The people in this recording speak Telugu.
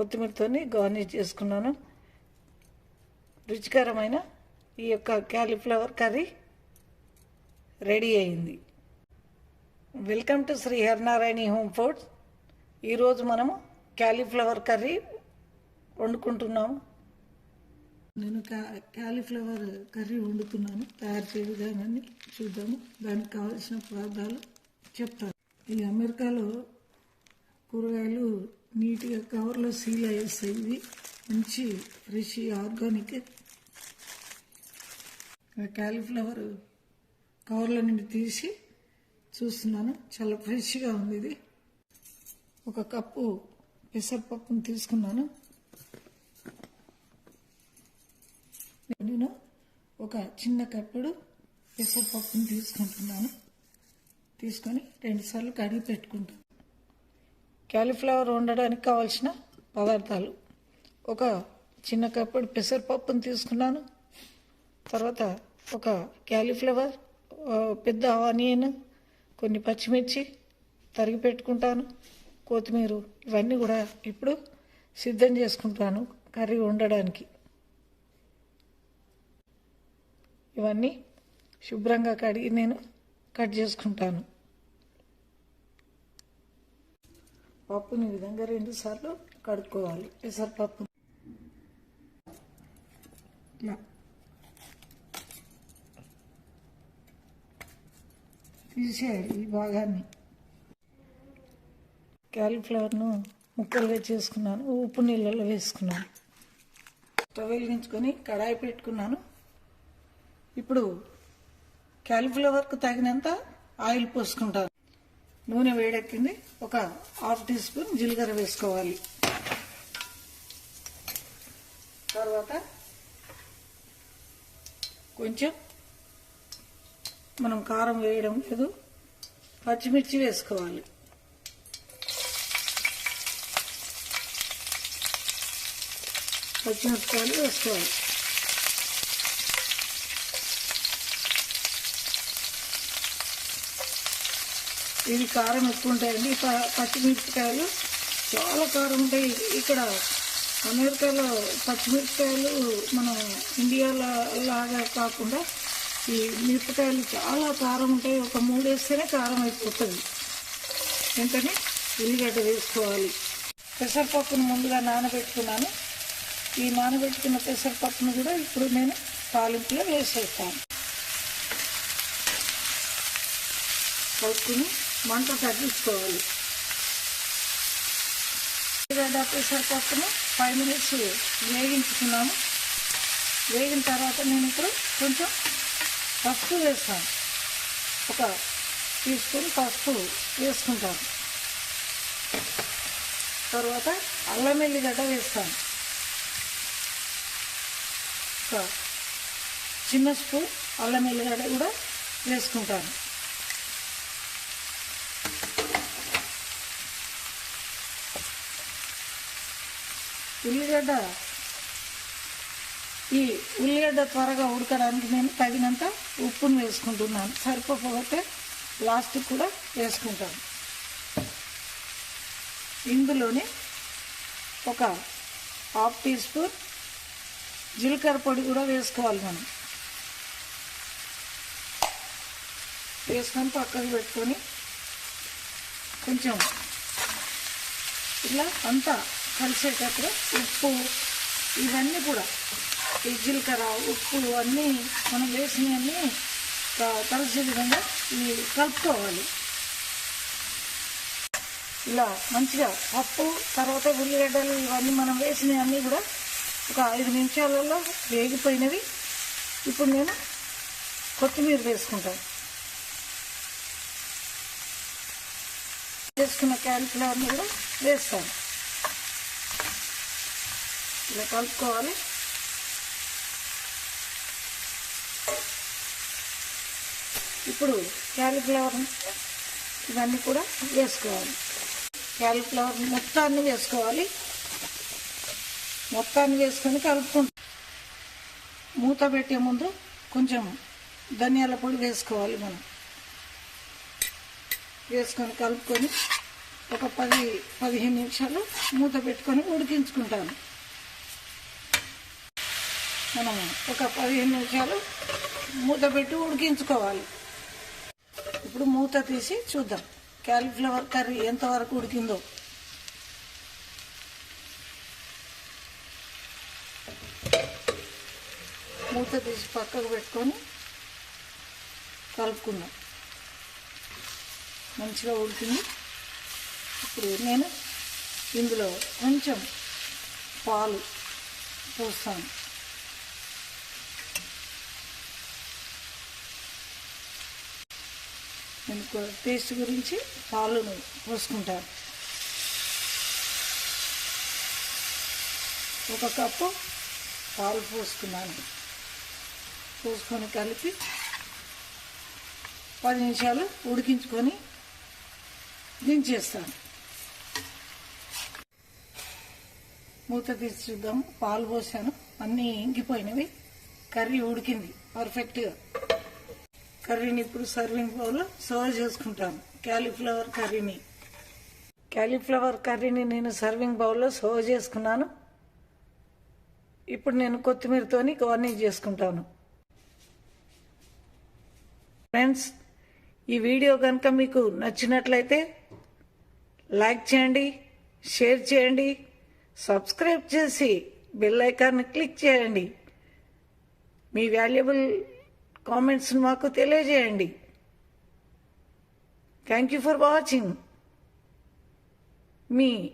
కొత్తిమీరతోని గార్నిష్ చేసుకున్నాను. రుచికరమైన ఈ యొక్క క్యాలీఫ్లవర్ కర్రీ రెడీ అయింది. Welcome to Shri Harinarayani home foods. ఈరోజు మనము క్యాలీఫ్లవర్ కర్రీ వండుకుంటున్నాము. నేను క్యా క్యాలీఫ్లవర్ కర్రీ వండుతున్నాను. తయారు చేయ విధానాన్ని చూద్దాము. దానికి కావాల్సిన పదార్థాలు చెప్తాను. ఈ అమెరికాలో కూరగాయలు నీట్గా కవర్లో సీల్ అయ్యేస్తాయి ఇవి మంచి ఫ్రెష్ ఆర్గానిక్. క్యాలీఫ్లవర్ కవర్లో నుండి తీసి చూస్తున్నాను. చాలా ఫ్రెష్గా ఉంది ఇది. ఒక కప్పు పెసరపప్పును తీసుకున్నాను. నేను ఒక చిన్న కప్పుడు పెసరపప్పును తీసుకుంటున్నాను. తీసుకొని రెండుసార్లు కడిగి పెట్టుకుంటాను. క్యాలీఫ్లవర్ వండడానికి కావాల్సిన పదార్థాలు. ఒక చిన్న కప్పుడు పెసరపప్పును తీసుకున్నాను. తర్వాత ఒక క్యాలీఫ్లవర్ పెద్ద ఆనియన్ కొన్ని పచ్చిమిర్చి తరిగి పెట్టుకుంటాను. కొత్తిమీర ఇవన్నీ కూడా ఇప్పుడు సిద్ధం చేసుకుంటాను కర్రీ వండడానికి. ఇవన్నీ శుభ్రంగా కడిగి నేను కట్ చేసుకుంటాను. పప్పుని ఈ విధంగా రెండు సార్లు కడుక్కోవాలి. పెసరపప్పు ఇలా. తీసేయాలి ఈ భాగాన్ని. క్యాలీఫ్లవర్ను ముక్కలుగా చేసుకున్నాను. ఉప్పు నీళ్ళలో వేసుకున్నాను. స్టవ్ వెలిగించుకొని కడాయి పెట్టుకున్నాను. ఇప్పుడు క్యాలీఫ్లవర్కు తగినంత ఆయిల్ పోసుకుంటాను. నూనె వేడెక్కింది. ఒక హాఫ్ టీ స్పూన్ జీలకర్ర వేసుకోవాలి. తర్వాత కొంచెం మనం కారం వేయడం లేదు. పచ్చిమిర్చి వేసుకోవాలి. పచ్చిమిరపకాయలు వేసుకోవాలి. ఇది కారం ఎక్కువ ఉంటాయండి పచ్చిమిరపకాయలు చాలా కారం ఉంటాయి. ఇక్కడ అమెరికాలో పచ్చిమిరపకాయలు మనం ఇండియాలో లాగా కాకుండా ఈ మిరపకాయలు చాలా కారం ఉంటాయి. ఒక మూడు వేస్తేనే కారం అయిపోతుంది. వెంటనే ఉల్లిగడ్డ వేసుకోవాలి. పెసరపప్పును ముందుగా నానబెట్టుకున్నాను. ఈ నానబెట్టుకున్న పెసరపప్పును కూడా ఇప్పుడు నేను తాలింపులో వేసేస్తాను. కలుపుకుని మంట తగ్గించుకోవాలి. ఉల్లిగడ్డ పెసరపప్పును ఫైవ్ మినిట్స్ వేగించుకున్నాము. వేగిన తర్వాత నేను ఇప్పుడు కొంచెం పసుపు వేస్తాను. ఒక టీ స్పూన్ పసుపు వేసుకుంటాను. తర్వాత అల్లం ఎల్లిగడ్డ వేస్తాను. ఒక చిన్న స్పూన్ అల్లం ఎల్లిగడ్డ కూడా వేసుకుంటాను. ఉల్లిగడ్డ. ఈ ఉల్లిగడ్డ త్వరగా ఉడకడానికి నేను తగినంత ఉప్పును వేసుకుంటున్నాను. సరిపోకపోతే లాస్ట్ కూడా వేసుకుంటాను. ఇందులోనే ఒక హాఫ్ టీ స్పూన్ జీలకర్ర పొడి కూడా వేసుకోవాలి మనం. వేసుకొని పక్కకు పెట్టుకొని కొంచెం ఇలా అంతా కలిసేటప్పుడు ఉప్పు ఇవన్నీ కూడా. ఈ జీలకర్ర ఉప్పు అన్నీ మనం వేసినవన్నీ కలిసే విధంగా ఇవి కలుపుకోవాలి. ఇలా మంచిగా పప్పు తర్వాత ఉల్లిగడ్డలు ఇవన్నీ మనం వేసినవన్నీ కూడా ఒక ఐదు నిమిషాలలో వేగిపోయినవి. ఇప్పుడు నేను కొత్తిమీర వేసుకుంటాను. వేసుకున్న క్యాలిఫ్లవర్ని కూడా వేస్తాను. ఇలా కలుపుకోవాలి. ఇప్పుడు క్యాలిఫ్లవర్ ఇవన్నీ కూడా వేసుకోవాలి. క్యాలిఫ్లవర్ మొత్తాన్ని వేసుకోవాలి. మొత్తాన్ని వేసుకొని కలుపుకుంటాం. మూత పెట్టే ముందు కొంచెం ధనియాల పొడి వేసుకోవాలి మనం. వేసుకొని కలుపుకొని ఒక పది పదిహేను నిమిషాలు మూత పెట్టుకొని ఉడికించుకుంటాను. మనం ఒక పదిహేను నిమిషాలు మూత పెట్టి ఉడికించుకోవాలి. ఇప్పుడు మూత తీసి చూద్దాం క్యాలీఫ్లవర్ కర్రీ ఎంతవరకు ఉడికిందో. మూత తీసి పక్కకు పెట్టుకొని కలుపుకుందాం. మంచిగా ఉడికింది. ఇప్పుడు నేను ఇందులో కొంచెం పాలు పోస్తాను. నేను టేస్ట్ గురించి పాలును పోసుకుంటాను. ఒక కప్పు పాలు పోసుకున్నాను. పోసుకొని కలిపి పది నిమిషాలు ఉడికించుకొని దించేస్తాను. మూత తీసి చూద్దాము. పాలు పోసాను. అన్నీ ఇంకిపోయినవి. కర్రీ ఉడికింది. పర్ఫెక్ట్గా. కర్రీని ఇప్పుడు సర్వింగ్ బౌల్లో సర్వ్ చేసుకుంటాను క్యాలీఫ్లవర్ కర్రీని. క్యాలీఫ్లవర్ కర్రీని నేను సర్వింగ్ బౌల్లో సర్వ్ చేసుకున్నాను. ఇప్పుడు నేను కొత్తిమీరతోని గార్నిష్ చేసుకుంటాను. ఫ్రెండ్స్ ఈ వీడియో కనుక మీకు నచ్చినట్లయితే లైక్ చేయండి షేర్ చేయండి సబ్స్క్రైబ్ చేసి బెల్ ఐకాన్ని క్లిక్ చేయండి. మీ వాల్యుబుల్ కామెంట్స్ మాకు తెలియజేయండి. Thank you for watching me